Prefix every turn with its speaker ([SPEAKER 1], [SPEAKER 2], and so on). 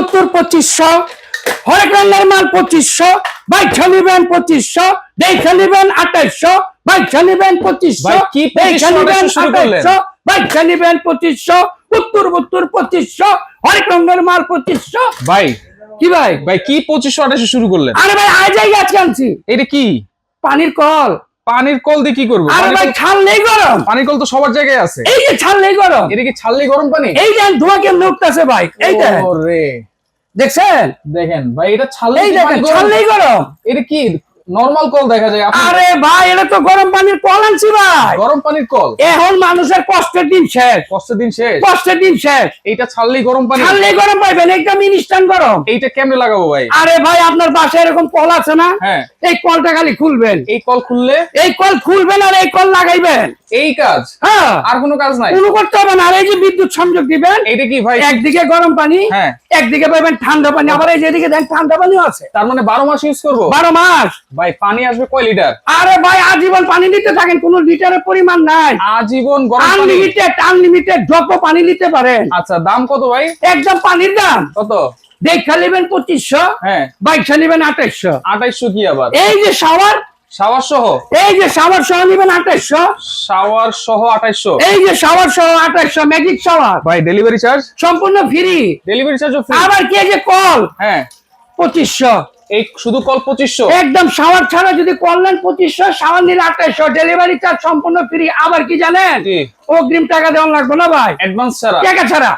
[SPEAKER 1] সত্তর পঁচিশশো। হরেক রান্নার মাল পঁচিশশো বাইকশো নিবেন পঁচিশশো দেখে নিবেন আঠাইশশো বাইকশো নিবেন পঁচিশশো
[SPEAKER 2] 2500
[SPEAKER 1] নিবেন? আঠাইশশো পঁচিশশো উত্তর উত্তর পঁচিশশো হরেক রঙের মাল পঁচিশশো।
[SPEAKER 2] ভাই
[SPEAKER 1] কি ভাই?
[SPEAKER 2] ভাই কি পঁচিশশো আঠাশে শুরু করলেন?
[SPEAKER 1] আরে ভাই আজ আজকে আনছি।
[SPEAKER 2] এটা কি?
[SPEAKER 1] পানির কল।
[SPEAKER 2] পানির কল দিয়ে কি করব?
[SPEAKER 1] আরে ভাই
[SPEAKER 2] কল-
[SPEAKER 1] ছাল নেই গরম।
[SPEAKER 2] পানির কল তো সবার জায়গায় আছে।
[SPEAKER 1] এই যে ছাল নেই গরম।
[SPEAKER 2] এটা কি ছাড়লে গরম পানি?
[SPEAKER 1] এই দেন ধোঁয়া কেমন উঠতেছে ভাই? এই
[SPEAKER 2] ওরে।
[SPEAKER 1] দেখছেন?
[SPEAKER 2] দেখেন ভাই এটা
[SPEAKER 1] ছাড়লেই দেখেন ছাড়লেই গরম।
[SPEAKER 2] এটা কি? নরমাল কল দেখা যায়।
[SPEAKER 1] আরে ভাই এটা তো গরম পানির কল আনছি ভাই।
[SPEAKER 2] গরম পানির কল
[SPEAKER 1] এখন মানুষের কষ্টের দিন শেষ।
[SPEAKER 2] কষ্টের দিন শেষ?
[SPEAKER 1] কষ্টের দিন শেষ।
[SPEAKER 2] এইটা ছাড়লেই গরম পানি
[SPEAKER 1] ছাড়লে গরম পাইবেন ইনস্ট্যান্ট গরম।
[SPEAKER 2] এইটা কেমনে লাগাবো ভাই?
[SPEAKER 1] আরে ভাই আপনার বাসায় এরকম কল আছে না?
[SPEAKER 2] হ্যাঁ।
[SPEAKER 1] এই কলটা খালি খুলবেন।
[SPEAKER 2] এই কল খুললে
[SPEAKER 1] এই কল খুলবেন আর এই কল লাগাইবেন।
[SPEAKER 2] এই কাজ?
[SPEAKER 1] হ্যাঁ।
[SPEAKER 2] আর কোনো কাজ নাই?
[SPEAKER 1] কোনো করতে হবে না। আর এই যে বিদ্যুৎ সংযোগ দিবেন
[SPEAKER 2] এইটা কি ভাই?
[SPEAKER 1] একদিকে গরম পানি
[SPEAKER 2] হ্যাঁ।
[SPEAKER 1] একদিকে পাবেন ঠান্ডা পানি। আবার এই যেদিকে দেন ঠান্ডা পানিও আছে।
[SPEAKER 2] তার মানে বারো মাস ইউজ করব?
[SPEAKER 1] বারো মাস।
[SPEAKER 2] ভাই পানি আসবে কয় লিটার?
[SPEAKER 1] আরে ভাই আজীবন পানি নিতে থাকেন কোন লিটারের পরিমাণ নাই।
[SPEAKER 2] আজীবন গরম
[SPEAKER 1] আনলিমিটেড আনলিমিটেড যত পানি নিতে পারেন।
[SPEAKER 2] আচ্ছা দাম কত ভাই?
[SPEAKER 1] একদম পানির দাম।
[SPEAKER 2] কত?
[SPEAKER 1] দেখা নেবেন পঁচিশশো
[SPEAKER 2] হ্যাঁ।
[SPEAKER 1] বাইকশো নেবেন আঠাইশশো
[SPEAKER 2] আঠাইশশো কি আবার?
[SPEAKER 1] এই যে শাওয়ার
[SPEAKER 2] শাওয়ার সহ?
[SPEAKER 1] এই যে শাওয়ার সহ নেবেন আঠাইশশো
[SPEAKER 2] শাওয়ার সহ আঠাইশশো
[SPEAKER 1] এই যে শাওয়ার সহ আঠাইশশো ম্যাজিক শাওয়ার।
[SPEAKER 2] ভাই ডেলিভারি চার্জ
[SPEAKER 1] সম্পূর্ণ ফ্রি
[SPEAKER 2] ডেলিভারি চার্জও ফ্রি
[SPEAKER 1] আবার কি যে কল?
[SPEAKER 2] হ্যাঁ।
[SPEAKER 1] পঁচিশশো।
[SPEAKER 2] এই শুধু কল পঁচিশশো?
[SPEAKER 1] একদম শাওয়ার ছাড়া যদি কল নেন পঁচিশশো সাওয়ার নিলে আঠাইশশো। ডেলিভারি চার্জ সম্পূর্ণ ফ্রি আবার কি জানেন? অগ্রিম টাকা দেওয়া লাগবে না ভাই।
[SPEAKER 2] অ্যাডভান্স ছাড়া?
[SPEAKER 1] টাকা ছাড়া।